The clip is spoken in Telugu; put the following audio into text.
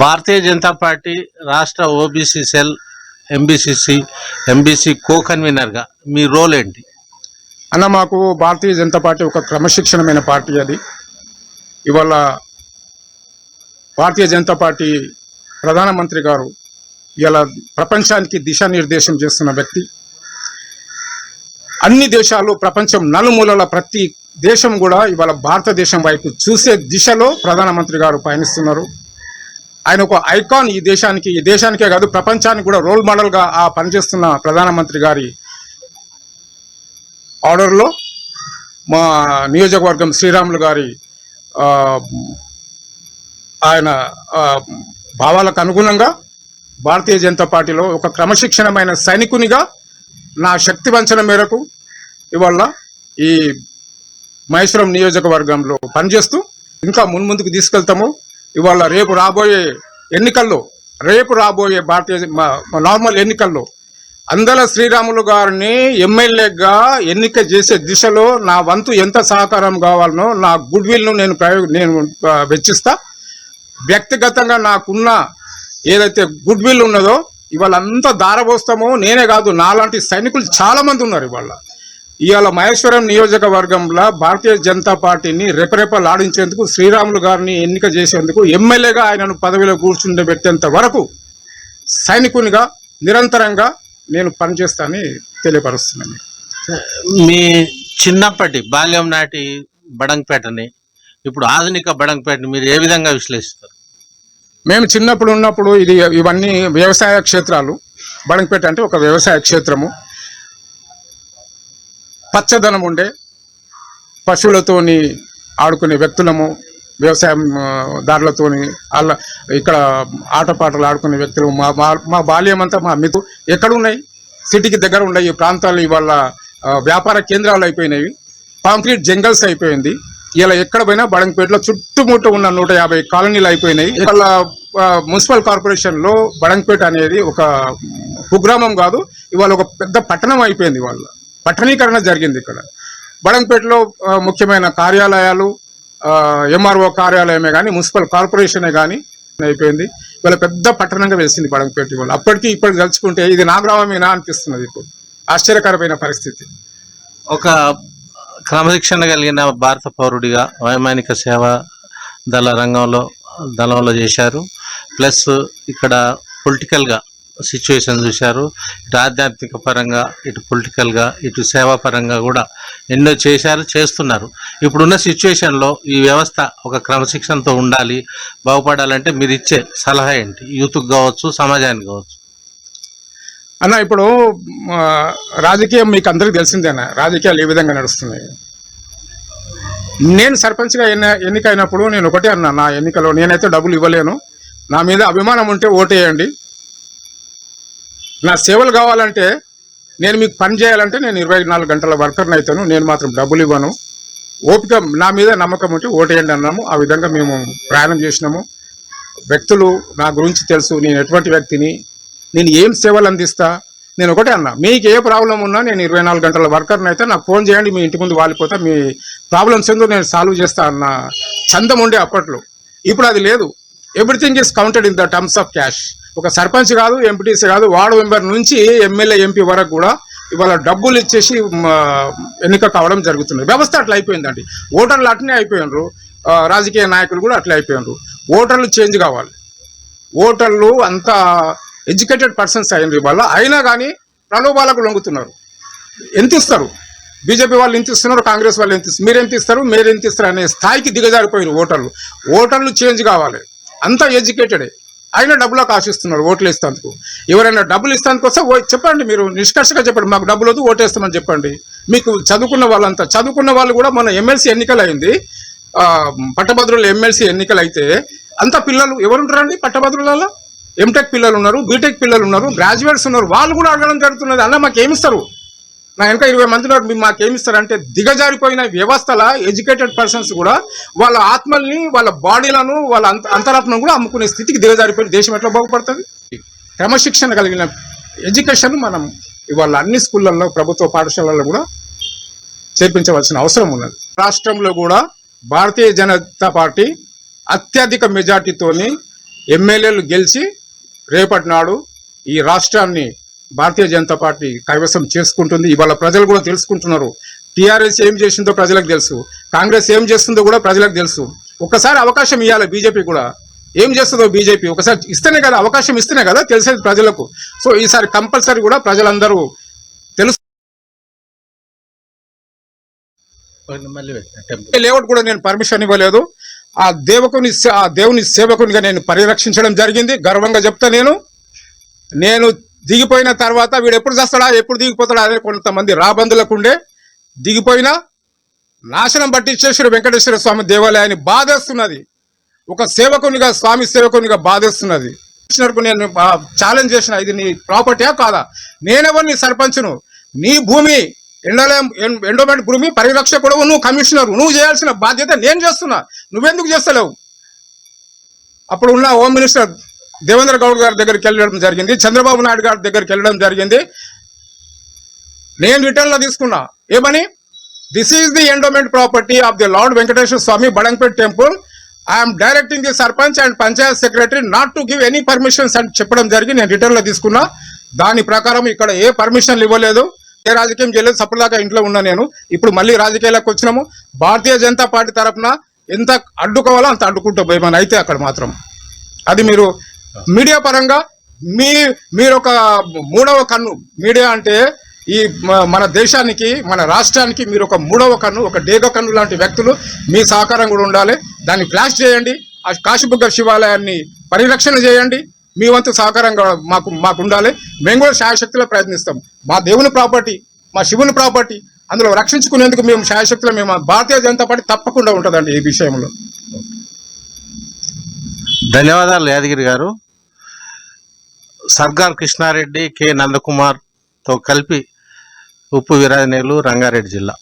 భారతీయ జనతా పార్టీ రాష్ట్ర OBC cell MBCC MBC co కన్వీనర్గా మీ రోల్ ఏంటి? అన్న మాకు భారతీయ జనతా పార్టీ ఒక క్రమశిక్షణమైన పార్టీ అది. ఇవాళ భారతీయ జనతా పార్టీ ప్రధానమంత్రి గారు ఇలా ప్రపంచానికి దిశానిర్దేశం చేస్తున్న వ్యక్తి. అన్ని దేశాలు ప్రపంచం నలుమూలల ప్రతి దేశం కూడా ఇవాళ భారతదేశం వైపు చూసే దిశలో ప్రధానమంత్రి గారు పయనిస్తున్నారు. ఆయన ఒక ఐకాన్ ఈ దేశానికి ఈ దేశానికే కాదు ప్రపంచానికి కూడా రోల్ మోడల్గా ఆ పనిచేస్తున్న ప్రధానమంత్రి గారి ఆర్డర్లో మా నియోజకవర్గం శ్రీరాములు గారి ఆయన భావాలకు అనుగుణంగా భారతీయ జనతా పార్టీలో ఒక క్రమశిక్షణమైన సైనికునిగా నా శక్తి వంచన మేరకు ఇవాళ ఈ మహేశ్వరం నియోజకవర్గంలో పనిచేస్తూ ఇంకా మున్ముందుకు తీసుకెళ్తాము. ఇవాళ రేపు రాబోయే ఎన్నికల్లో రేపు రాబోయే భారతీయ నార్మల్ ఎన్నికల్లో అందల శ్రీరాములు గారిని ఎమ్మెల్యేగా ఎన్నిక చేసే దిశలో నా వంతు ఎంత సహకారం కావాలనో నా గుడ్ విల్ను నేను ప్రయోగ నేను వెచ్చిస్తా. వ్యక్తిగతంగా నాకున్న ఏదైతే గుడ్ విల్ ఉన్నదో ఇవాళ అంతా దారబోస్తామో నేనే కాదు నాలాంటి సైనికులు చాలామంది ఉన్నారు ఇవాళ. ఇవాళ మహేశ్వరం నియోజకవర్గంలో భారతీయ జనతా పార్టీని రెపరెపలాడించేందుకు శ్రీరాములు గారిని ఎన్నిక చేసేందుకు ఎమ్మెల్యేగా ఆయనను పదవిలో కూర్చుండబెట్టేంత వరకు సైనికునిగా నిరంతరంగా నేను పనిచేస్తానని తెలియపరుస్తున్నాను. మీ చిన్నప్పటి బాల్యం నాటి బడంగపేటని ఇప్పుడు ఆధునిక బడంగపేటని మీరు ఏ విధంగా విశ్లేషిస్తారు? మేము చిన్నప్పుడు ఉన్నప్పుడు ఇది ఇవన్నీ వ్యవసాయ క్షేత్రాలు. బడంగపేట అంటే ఒక వ్యవసాయ క్షేత్రము. పచ్చదనం ఉండే పశువులతోని ఆడుకునే వ్యక్తులము వ్యవసాయం దారులతోని అలా ఇక్కడ ఆటపాటలు ఆడుకునే వ్యక్తులు మా మా- మా బాల్యం అంతా మా మితు ఎక్కడున్నాయి సిటీకి దగ్గర ఉన్నాయి ఈ ప్రాంతాలు ఇవాళ వ్యాపార కేంద్రాలు అయిపోయినాయి కాంక్రీట్ జంగల్స్ అయిపోయింది ఇలా ఎక్కడ పోయినా బడంగపేటలో చుట్టుముట్టు ఉన్న నూట యాభై కాలనీలు అయిపోయినాయి ఇవాళ మున్సిపల్ కార్పొరేషన్లో బడంగపేట అనేది ఒక కుగ్రామం కాదు ఇవాళ ఒక పెద్ద పట్టణం అయిపోయింది ఇవాళ పట్టణీకరణ జరిగింది ఇక్కడ. బడంపేటలో ముఖ్యమైన కార్యాలయాలు ఎంఆర్ఓ కార్యాలయమే కానీ మున్సిపల్ కార్పొరేషనే కానీ అయిపోయింది. ఇవాళ పెద్ద పట్టణంగా వెలిసింది బడంపేట ఇవాళ. అప్పటికి ఇప్పటికి తలుచుకుంటే ఇది నా గ్రామమేనా అనిపిస్తున్నది ఇప్పుడు. ఆశ్చర్యకరమైన పరిస్థితి. ఒక క్రమశిక్షణ కలిగిన భారత పౌరుడిగా వైమానిక సేవ దళ రంగంలో దళంలో చేశారు. ప్లస్ ఇక్కడ పొలిటికల్గా సిచ్యువేషన్ చూశారు. ఇటు ఆధ్యాత్మిక పరంగా ఇటు పొలిటికల్గా ఇటు సేవా పరంగా కూడా ఎన్నో చేశారు చేస్తున్నారు. ఇప్పుడున్న సిచ్యువేషన్లో ఈ వ్యవస్థ ఒక క్రమశిక్షణతో ఉండాలి బాగుపడాలంటే మీరు ఇచ్చే సలహా ఏంటి? యూత్కి కావచ్చు సమాజానికి కావచ్చు. అన్న ఇప్పుడు రాజకీయం మీకు అందరికీ తెలిసిందేనా రాజకీయాలు ఏ విధంగా నడుస్తున్నాయి? నేను సర్పంచ్గా ఎన్న ఎన్నికైనప్పుడు నేను ఒకటే అన్నా. నా ఎన్నికలో నేనైతే డబ్బులు ఇవ్వలేను. నా మీద అభిమానం ఉంటే ఓటేయండి. నా సేవలు కావాలంటే నేను మీకు పని చేయాలంటే నేను ఇరవై నాలుగు గంటల వర్కర్ని అవుతాను నేను మాత్రం డబ్బులు ఇవ్వను. ఓపిక నా మీద నమ్మకం ఉంటే ఓటేయండి అన్నాము. ఆ విధంగా మేము ప్రయాణం చేసినాము. వ్యక్తులు నా గురించి తెలుసు. నేను ఎటువంటి వ్యక్తిని నేను ఏం సేవలు అందిస్తా? నేను ఒకటే అన్నా మీకు ఏ ప్రాబ్లం ఉన్నా నేను ఇరవై నాలుగు గంటల వర్కర్ని అయితే. నాకు ఫోన్ చేయండి మీ ఇంటి ముందు వాలిపోతా. మీ ప్రాబ్లమ్స్ ఏందో నేను సాల్వ్ చేస్తా అన్న చందం ఉండే అప్పట్లో. ఇప్పుడు అది లేదు. Everything is counted in the terms of cash ఒక సర్పంచ్ కాదు ఎంపీటీసీ కాదు వార్డు మెంబర్ నుంచి ఎమ్మెల్యే ఎంపీ వరకు కూడా ఇవాళ డబ్బులు ఇచ్చేసి ఎన్నిక కావడం జరుగుతుంది. వ్యవస్థ అట్లా అయిపోయిందండి. ఓటర్లు అట్నే అయిపోయినారు. రాజకీయ నాయకులు కూడా అట్లా అయిపోయినారు. ఓటర్లు చేంజ్ కావాలి. ఓటర్లు అంత ఎడ్యుకేటెడ్ పర్సన్స్ అయిన ఇవాళ. అయినా కానీ ప్రలోభాలకు లొంగుతున్నారు. ఎంత ఇస్తారు? బీజేపీ వాళ్ళు ఎంత ఇస్తున్నారు? కాంగ్రెస్ వాళ్ళు ఎంత ఇస్తారు మీరు ఎంత ఇస్తారు? మీరు ఎంత ఇస్తారు? అనే స్థాయికి దిగజారిపోయారు ఓటర్లు. ఓటర్లు చేంజ్ కావాలి. అంతా ఎడ్యుకేటెడే. అయినా డబ్బులకు ఆశిస్తున్నారు ఓట్లు ఇస్తాందుకు ఎవరైనా డబ్బులు ఇస్తానికి వస్తే ఓ- చెప్పండి మీరు నిష్కర్షగా చెప్పండి మాకు డబ్బులు వద్దు ఓటేస్తామని చెప్పండి. మీకు చదువుకున్న వాళ్ళంతా చదువుకున్న వాళ్ళు కూడా మన ఎమ్మెల్సీ ఎన్నికలు అయింది పట్టభద్రుల ఎమ్మెల్సీ ఎన్నికలు అయితే అంత పిల్లలు ఎవరుంటారండి పట్టభద్రులలో? ఎంటెక్ పిల్లలు ఉన్నారు బీటెక్ పిల్లలు ఉన్నారు గ్రాడ్యుయేట్స్ ఉన్నారు వాళ్ళు కూడా అడగడం జరుగుతున్నది అన్న మాకు ఏమిస్తారు నా వెనక ఇరవై మంది ఉన్నారు. మీరు మాకు ఏమిస్తారంటే దిగజారిపోయిన వ్యవస్థల ఎడ్యుకేటెడ్ పర్సన్స్ కూడా వాళ్ళ ఆత్మల్ని వాళ్ళ బాడీలను వాళ్ళ అంత అంతరాత్మను కూడా అమ్ముకునే స్థితికి దిగజారిపోయి దేశం ఎట్లా బాగుపడుతుంది? క్రమశిక్షణ కలిగిన ఎడ్యుకేషన్ మనం ఇవాళ అన్ని స్కూళ్ళల్లో ప్రభుత్వ పాఠశాలల్లో కూడా చేర్పించవలసిన అవసరం ఉన్నది. రాష్ట్రంలో కూడా భారతీయ జనతా పార్టీ అత్యధిక మెజార్టీతోని ఎమ్మెల్యేలు గెలిచి రేపటి నాడు ఈ రాష్ట్రాన్ని భారతీయ జనతా పార్టీ కైవసం చేసుకుంటుంది. ఇవాళ ప్రజలు కూడా తెలుసుకుంటున్నారు. టీఆర్ఎస్ ఏం చేసిందో ప్రజలకు తెలుసు. కాంగ్రెస్ ఏం చేస్తుందో కూడా ప్రజలకు తెలుసు. ఒక్కసారి అవకాశం ఇవ్వాలి బీజేపీ కూడా. ఏం చేస్తుందో బీజేపీ ఒకసారి ఇస్తేనే కదా అవకాశం ఇస్తేనే కదా తెలిసేది ప్రజలకు. సో ఈసారి కంపల్సరీ కూడా ప్రజలందరూ తెలుసు. లేఅవుట్ కూడా నేను పర్మిషన్ ఇవ్వలేదు. ఆ దేవకుని ఆ దేవుని సేవకునిగా నేను పరిరక్షించడం జరిగింది. గర్వంగా చెప్తా నేను. నేను దిగిపోయిన తర్వాత వీడు ఎప్పుడు చేస్తాడా ఎప్పుడు దిగిపోతాడా అనే కొంతమంది రాబందులకుండే దిగిపోయిన దిగిపోయినా నాశనం పట్టించేశ్వర వెంకటేశ్వర స్వామి దేవాలయాన్ని బాధేస్తున్నది. ఒక సేవకునిగా స్వామి సేవకునిగా బాధేస్తున్నది. కమిషనర్కు నేను ఛాలెంజ్ చేసిన ఇది నీ ప్రాపర్టీయా కాదా? నేనెవరిని నీ సర్పంచ్ను? నీ భూమి ఎండోలయం ఎండోమెంట్ భూమి పరిరక్షకుడు నువ్వు కమిషనర్ నువ్వు చేయాల్సిన బాధ్యత నేను చేస్తున్నా. నువ్వెందుకు చేస్తలేవు? అప్పుడు ఉన్న హోమ్ మినిస్టర్ దేవేంద్ర గౌడ్ గారి దగ్గరికి వెళ్ళడం జరిగింది చంద్రబాబు నాయుడు గారి దగ్గరికి వెళ్ళడం జరిగింది. నేను రిటర్న్లో తీసుకున్నా. ఏమని? This is the endowment property of the lord Venkateswara Swamy Badampet temple I'm directing the sarpanch and panchayat secretary not to give any permissions అని చెప్పడం జరిగి నేను రిటర్న్లో తీసుకున్నా. దాని ప్రకారం ఇక్కడ ఏ పర్మిషన్లు ఇవ్వలేదు. ఏ రాజకీయం చేయలేదు. సపటిదాకా ఇంట్లో ఉన్నా నేను. ఇప్పుడు మళ్ళీ రాజకీయాలకు వచ్చినాము. భారతీయ జనతా పార్టీ తరఫున ఎంత అడ్డుకోవాలో అంత అడ్డుకుంటూ పోయమని అయితే అక్కడ మాత్రం. అది మీరు మీడియా పరంగా మీ మీరు ఒక మూడవ కన్ను. మీడియా అంటే ఈ మన దేశానికి మన రాష్ట్రానికి మీరు ఒక మూడవ కన్ను ఒక డేగ కన్ను లాంటి వ్యక్తులు మీ సహకారం కూడా ఉండాలి. దాన్ని ఫ్లాష్ చేయండి. ఆ కాశీబుగ్గ శివాలయాన్ని పరిరక్షణ చేయండి. మీ వంతు సహకారంగా మాకు మాకు ఉండాలి. మేము కూడా శాయశక్తిలో ప్రయత్నిస్తాం. మా దేవుని ప్రాపర్టీ మా శివుని ప్రాపర్టీ అందులో రక్షించుకునేందుకు మేము శాయశక్తిలో మేము భారతీయ జనతా పార్టీ తప్పకుండా ఉంటుందండి ఈ విషయంలో. ధన్యవాదాలు యాదగిరి గారు. సర్గార్ కృష్ణారెడ్డి కె నందకుమార్తో కలిపి ఉప్పు వీరాజనేలు రంగారెడ్డి జిల్లా.